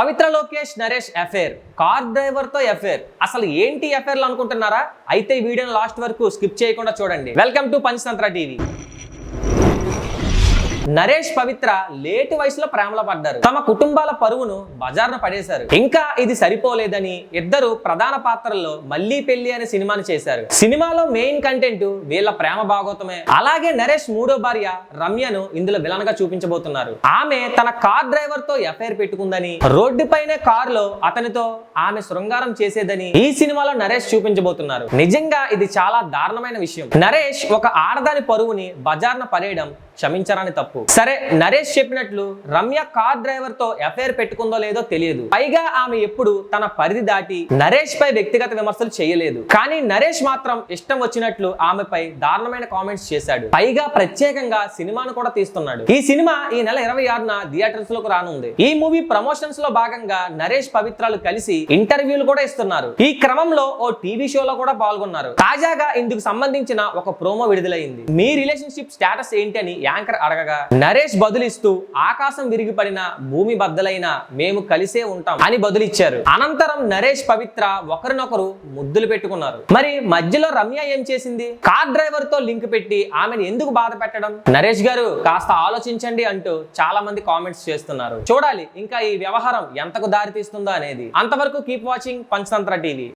పవిత్ర Lokesh Naresh affair car డ్రైవర్తో affair అసలు ఏంటి అఫేర్లు అనుకుంటున్నారా? అయితే వీడియోని లాస్ట్ వరకు స్కిప్ చేయకుండా చూడండి. Welcome to Panchatantra TV. Naresh Pavitra late వయసులో ప్రేమలో పడ్డారు. తమ కుటుంబాల పరువును బజార్న పడేశారు. ఇంకా ఇది సరిపోలేదని ఇద్దరు ప్రధాన పాత్రల్లో మళ్ళీ పెళ్ళి అనే సినిమాని చేశారు. సినిమాలో మెయిన్ కంటెంట్ వీళ్ళ ప్రేమ భాగోతమే. అలాగే నరేష్ మూడో భార్య రమ్యను ఇందులో విలన్గా చూపించబోతున్నారు. ఆమె తన కార్ డ్రైవర్తో ఎఫ్ఐఆర్ పెట్టుకుందని రోడ్డుపైనే కారులో అతనితో ఆమె శృంగారం చేసేదని ఈ సినిమాలో నరేష్ చూపించబోతున్నారు. నిజంగా ఇది చాలా దారుణమైన విషయం. నరేష్ ఒక ఆడదాని పరువుని బజార్న పడేయడం క్షమించరాని తప్పు. సరే నరేష్ చెప్పినట్లు రమ్య కార్ డ్రైవర్తో ఎఫ్ఐఆర్ పెట్టుకుందో లేదో తెలియదు. పైగా ఆమె ఎప్పుడు తన పరిధి దాటి నరేష్ పై వ్యక్తిగత విమర్శలు చేయలేదు. కానీ నరేష్ మాత్రం ఇష్టం వచ్చినట్లు ఆమెపై దారుణమైన కామెంట్స్ చేశాడు. పైగా ప్రత్యేకంగా సినిమాను కూడా తీస్తున్నాడు. ఈ సినిమా ఈ నెల ఇరవై ఆరున థియేటర్స్లోకి రానుంది. ఈ మూవీ ప్రమోషన్స్లో భాగంగా నరేష్ పవిత్రాలు కలిసి ఇంటర్వ్యూలు కూడా ఇస్తున్నారు. ఈ క్రమంలో ఓ టీవీ షోలో కూడా పాల్గొన్నారు. తాజాగా ఇందుకు సంబంధించిన ఒక ప్రోమో విడుదలైంది. మీ రిలేషన్షిప్ స్టేటస్ ఏంటి అని యాంకర్ అడగగా నరేష్ బదులిస్తూ ఆకాశం విరిగిపడిన భూమి బద్దలైన మేము కలిసే ఉంటాం అని బదులిచ్చారు. అనంతరం నరేష్ పవిత్ర ఒకరినొకరు ముద్దులు పెట్టుకున్నారు. మరి మధ్యలో రమ్య ఏం చేసింది? కార్ డ్రైవర్తో లింక్ పెట్టి ఆమెను ఎందుకు బాధ పెట్టడం? నరేష్ గారు కాస్త ఆలోచించండి అంటూ చాలా మంది కామెంట్స్ చేస్తున్నారు. చూడాలి ఇంకా ఈ వ్యవహారం ఎంతకు దారి తీస్తుందో అనేది. అంతవరకు కీప్ వాచింగ్ పంచతంత్ర టీవీ.